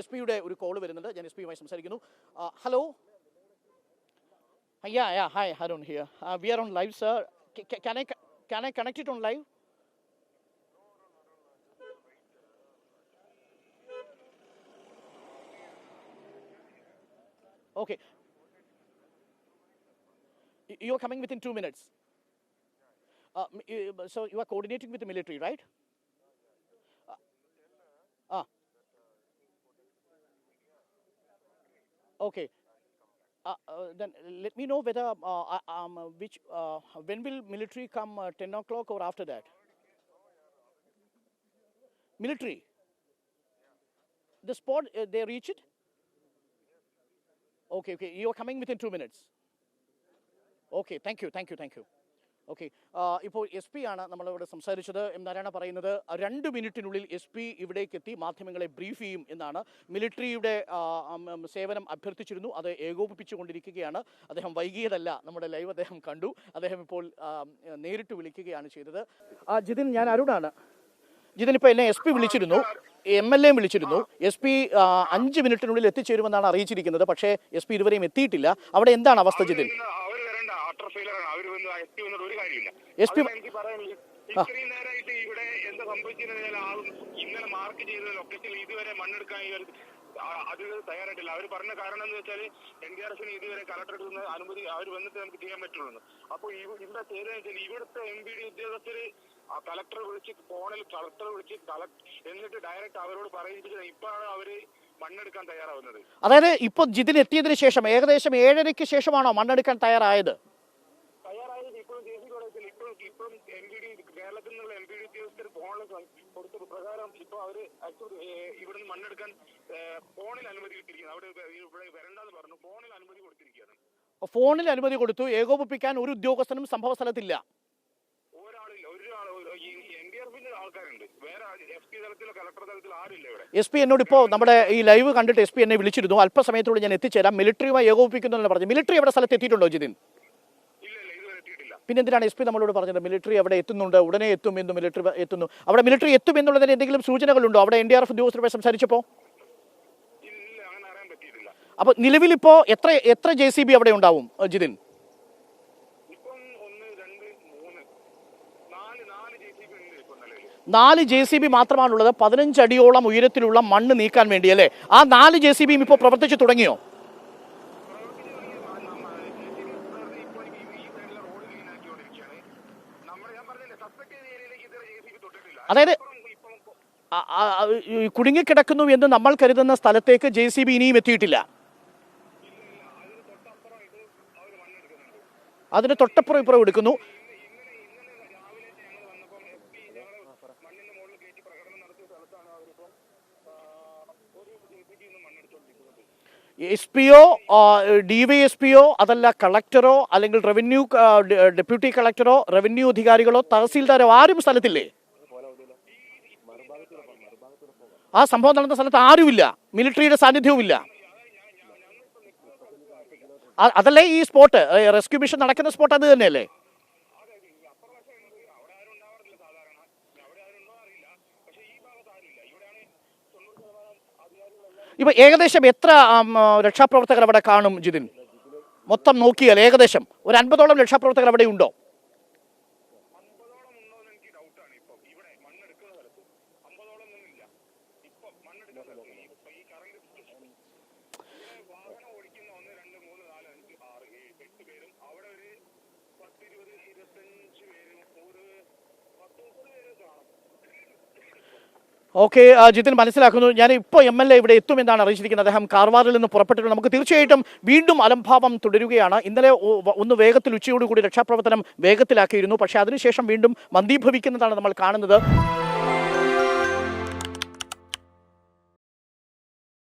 S പിയുടെ ഒരു call വരുന്നുണ്ട് ഞാൻ എസ് പിയുമായി സംസാരിക്കുന്നു hello yeah yeah hi Haroon here we are on live sir can I can I connect it on live Okay. Y- You are coming within two minutes. Uh, m- you- so you are coordinating with the military, right? Uh, ah. Okay. Uh, uh, then let me know whether uh, um, which uh, when will military come uh, 10 o'clock or after that? Military? The spot they reach it? Okay okay. You are coming within two minutes. Okay thank you thank you thank you. Okay ഇപ്പോൾ S P ആണ് നമ്മളിവിടെ സംസാരിച്ചത്. M Narayana പറയുന്നത് രണ്ട് മിനിറ്റിനുള്ളിൽ S P ഇവിടേക്ക് എത്തി മാധ്യമങ്ങളെ ബ്രീഫ് ചെയ്യും എന്നാണ്. മിലിറ്ററിയുടെ സേവനം അഭ്യർത്ഥിച്ചിരുന്നു. അത് ഏകോപിപ്പിച്ചുകൊണ്ടിരിക്കുകയാണ്. അദ്ദേഹം വൈകിയതല്ല നമ്മുടെ ലൈവ് അദ്ദേഹം കണ്ടു. അദ്ദേഹം ഇപ്പോൾ നേരിട്ട് വിളിക്കുകയാണ് ചെയ്തത്. ജിതിൻ ഞാൻ അരുണാണ്. ജിതിൻ ഇപ്പോൾ എന്നെ എസ് പി വിളിച്ചിരുന്നു. എം എൽ എയും വിളിച്ചിരുന്നു. എസ് പി അഞ്ച് മിനിറ്റിനുള്ളിൽ എത്തിച്ചേരുമെന്നാണ് അറിയിച്ചിരിക്കുന്നത്. പക്ഷേ എസ് പി ഇതുവരെയും എത്തിയിട്ടില്ല. അവിടെ എന്താണ് അവസ്ഥ ജിതിൻ? ഇന്ന് ഫെയിലർ ആണ് അവർ വന്ന് എസ് പി വന്നിട്ട് ഒരു കാര്യമില്ല എനിക്ക് പറയാനുള്ളത്. ഇത്രയും നേരമായിട്ട് ഇവിടെ എന്താ സംഭവിച്ചിരുന്നാൽ ആളും ഇന്നലെ മാർക്ക് ചെയ്ത ലൊക്കേഷനിൽ ഇതുവരെ മണ്ണെടുക്കാൻ അത് തയ്യാറായിട്ടില്ല. അവർ പറഞ്ഞ കാരണം എന്ന് വെച്ചാൽ എൻ ഡി ആർ എഫിന് ഇതുവരെ കളക്ടറേറ്റ് നിന്ന് അനുമതി അവർ വന്നിട്ട് നമുക്ക് ചെയ്യാൻ പറ്റുള്ളൂ. അപ്പോൾ ഇവ- ഇവിടെ ചെയ്തതെന്ന് വെച്ചാൽ ഇവിടുത്തെ എം പി ഡി ഉദ്യോഗസ്ഥര് കലക്ടർ കളക്ടറെ വിളിച്ച് ഫോണിൽ കളക്ടറെ വിളിച്ച് എന്നിട്ട് ഡയറക്റ്റ് അവരോട് പറയിപ്പിച്ചത് ഇപ്പോഴാണ് അവർ മണ്ണെടുക്കാൻ തയ്യാറാവുന്നത്. അതായത് ഇപ്പൊ ജിതിൻ എത്തിയതിനു ശേഷം ഏകദേശം ഏഴരയ്ക്ക് ശേഷമാണോ മണ്ണെടുക്കാൻ തയ്യാറായത് ഇപ്പോഴും ജെ സി കോളേജിൽ ഇപ്പോഴും എം പി ഡി കേരളത്തിൽ നിന്നുള്ള എം പി ഡി ഉദ്യോഗസ്ഥർ ഫോണിൽ കൊടുത്ത പ്രകാരം ഇപ്പൊ അവർ ആക്ച്വലി ഇവിടുന്ന് മണ്ണെടുക്കാൻ ഫോണിൽ അനുമതി കിട്ടിയിരിക്കുന്നു. അവിടെ ഇവ- ഇവിടെ വരണ്ടെന്ന് പറഞ്ഞു. ഫോണിൽ അനുമതി കൊടുത്തിരിക്കുകയാണ്. ഫോണിൽ അനുമതി കൊടുത്തു ഏകോപിപ്പിക്കാൻ ഒരു ഉദ്യോഗസ്ഥനും സംഭവ സ്ഥലത്തില്ല. എസ് പി എന്നോട് ഇപ്പോ നമ്മുടെ ഈ ലൈവ് കണ്ടിട്ട് എസ് പി എന്നെ വിളിച്ചിരുന്നു. അല്പസമയത്തോടെ ഞാൻ എത്തിച്ചേരാം. മിലിറ്ററിയുമായി ഏകോപിപ്പിക്കുന്നു പറഞ്ഞു. മിലിറ്ററി എവിടെ സ്ഥലത്ത് എത്തിയിട്ടുണ്ടോ ജിതിൻ ഇല്ല ഇല്ല ഇതുവരെ എത്തിയിട്ടില്ല പിന്നെ എന്തിനാണ് എസ് പി നമ്മളോട് പറഞ്ഞത്? മിലിറ്ററി അവിടെ എത്തുന്നുണ്ട് ഉടനെ എത്തും എന്ന് മിലിറ്ററി എത്തുന്നു. അവിടെ മിലിറ്ററി എത്തും എന്നുള്ളതിന് എന്തെങ്കിലും സൂചനകളുണ്ടോ? അവിടെ എൻ ഡി ആർ എഫ് ഉദ്യോഗസ്ഥരുമായി സംസാരിച്ചപ്പോൾ അപ്പോൾ നിലവിലിപ്പോൾ എത്ര എത്ര ജെ സി ബി അവിടെ ഉണ്ടാവും ജിതിൻ? ഇപ്പം ഇപ്പൊ നാല് ജെ സി ബി മാത്രമാണുള്ളത്. പതിനഞ്ചടിയോളം ഉയരത്തിലുള്ള മണ്ണ് നീക്കാൻ വേണ്ടി അല്ലേ? ആ നാല് ജെ സി ബിയും ഇപ്പോൾ പ്രവർത്തിച്ചു തുടങ്ങിയോ? അതായത് കുടുങ്ങിക്കിടക്കുന്നു എന്ന് നമ്മൾ കരുതുന്ന സ്ഥലത്തേക്ക് ജെ സി ബി ഇനിയും എത്തിയിട്ടില്ല. അതിന് തൊട്ടപ്പുറം ഇപ്പുറം എടുക്കുന്നു. S P O D Y S P O അതല്ല കളക്ടറോ അല്ലെങ്കിൽ റവന്യൂ ഡെപ്യൂട്ടി കളക്ടറോ റവന്യൂ അധികാരികളോ തഹസീൽദാരോ ആരും സ്ഥലത്തില്ലേ? ആ സംഭവം നടന്ന സ്ഥലത്ത് ആരുമില്ല. മിലിറ്ററിയുടെ സാന്നിധ്യവുമില്ല. അതല്ലേ ഈ സ്പോട്ട്? റെസ്ക്യൂ മിഷൻ നടക്കുന്ന സ്പോട്ട് അത് തന്നെയല്ലേ? ഇപ്പൊ ഏകദേശം എത്ര രക്ഷാപ്രവർത്തകർ അവിടെ കാണും ജിതിൻ? മൊത്തം നോക്കിയാൽ ഏകദേശം ഒരു അൻപതോളം രക്ഷാപ്രവർത്തകർ അവിടെ ഉണ്ടോ? ഓക്കെ ജിതിൻ മനസ്സിലാക്കുന്നു. ഞാൻ ഇപ്പോൾ എം എൽ എ ഇവിടെ എത്തുമെന്നാണ് അറിയിച്ചിരിക്കുന്നത്. അദ്ദേഹം കാർവാറിൽ നിന്ന് പുറപ്പെട്ടിട്ടുണ്ട്. നമുക്ക് തീർച്ചയായിട്ടും വീണ്ടും അലംഭാവം തുടരുകയാണ്. ഇന്നലെ ഒന്ന് വേഗത്തിൽ ഉച്ചയോടുകൂടി രക്ഷാപ്രവർത്തനം വേഗത്തിലാക്കിയിരുന്നു. പക്ഷേ അതിനുശേഷം വീണ്ടും മന്ദീഭവിക്കുന്നതാണ് നമ്മൾ കാണുന്നത്.